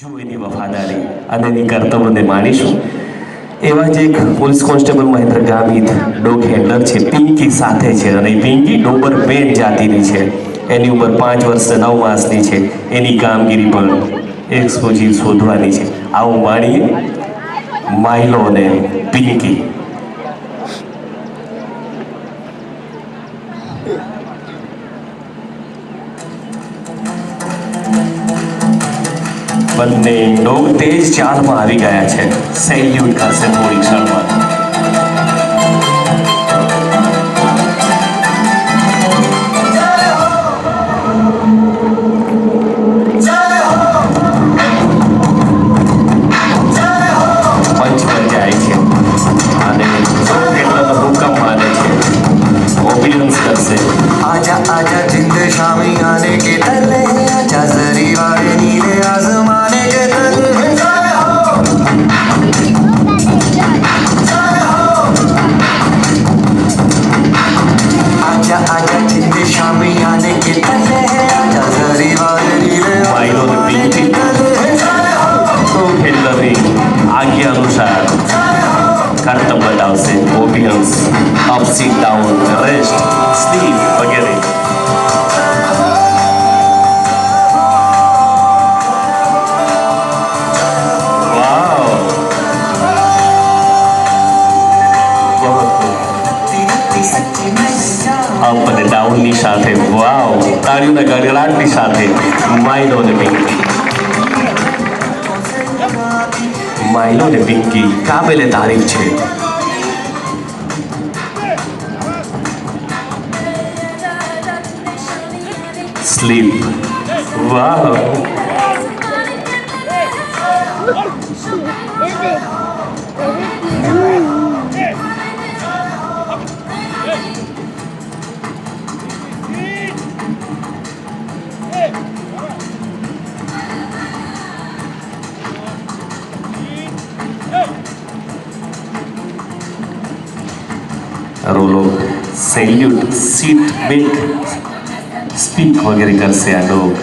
જો એની વફાદારી અને એની કર્તવ્યને માણીશું. એવા જ એક police constable Mahendra Gamit dog handler છે, પિંકી સાથે છે અને પિંકી ડોબર બેન જાતિની છે. એની ઉપર પાંચ વર્ષ નવ માસની છે. એની કામગીરી પણ એક્સપોઝિવ શોધવાની છે. આવું માણીએ માઇલો અને પિંકી. બંને ડોગ તેજ ચાલમાં આવી ગયા છે. સેલ્યુટ કરશે થોડી ક્ષણમાં. wheels, up, sit down, rest, sleep, વગેરે અપ અને ડાઉનની સાથે વાવ તાળીઓના ગડગડાટની સાથે. માઇલો અને પિંકી માઇલો અને પિંકી કાબેલે તારીફ છે. sleep. Wow! Rolo, salute, seat belt. Speak વગેરે કરશે આ ડોગ.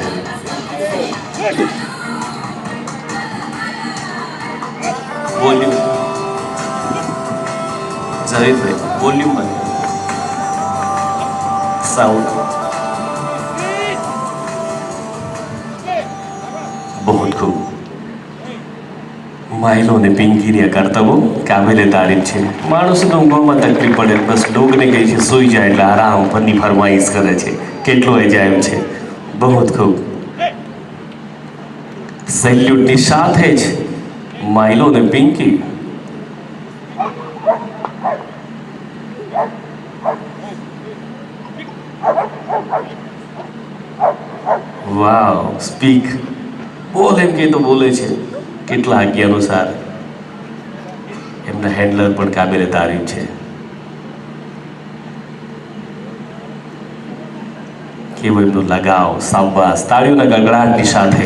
વોલ્યુમ સાઉન્ડ બહુ ખૂબ. માઇલો અને પિંકીની આ કરતબો કાબેલે તારીફ છે. માણસને ઊંઘવામાં તકલીફ પડે બસ ડોગને કહે છે, સૂઈ જાય એટલે આરામ પરની ફરમાઈશ કરે છે. કેટલો એજાયબ છે. બહુ ખૂબ. સેલ્યુટની સાથે જ માઇલો અને પિંકી. વાવ, સ્પીક. બોલ એમ કે તો બોલે છે. કેટલા આજ્ઞા અનુસાર એમના હેન્ડલર પણ કાબેલે તારીફ છે. કેવો એમનો લગાવ સાવવાસ તાળીઓના ગગડાટની સાથે.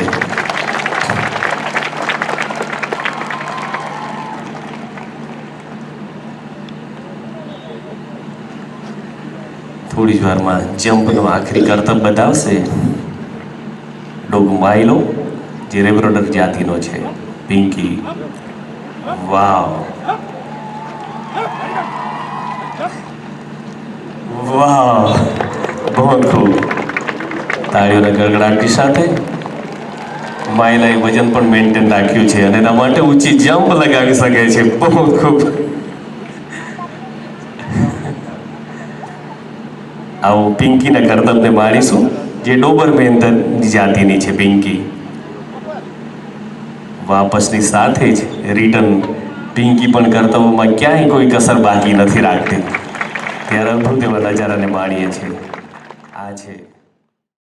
થોડી જ વારમાં જમ્પનો આખરી કરતબ બતાવશે. ડોગ માઇલો જે રેબ્રોડર જાતિનો છે. પિંકી, વાવ. વાવ. બહુ ખૂબ. તાળીઓના ગડગડાટની સાથે માઇલાએ વજન પણ મેન્ટેન રાખ્યું છે અને એના માટે ઊંચી જમ્પ લગાવી શકે છે. બહુ ખૂબ. આવું પિંકીના કરતબને માણીશું જે ડોબર ડોબરમેન જાતિની છે પિંકી. વાપસની સાથે જ રિટર્ન પિંકી પણ કરતબોમાં ક્યાંય કોઈ કસર બાકી નથી રાખતી. ત્યારે અદ્ભુત એવા નજારાને માણીએ છીએ. આ છે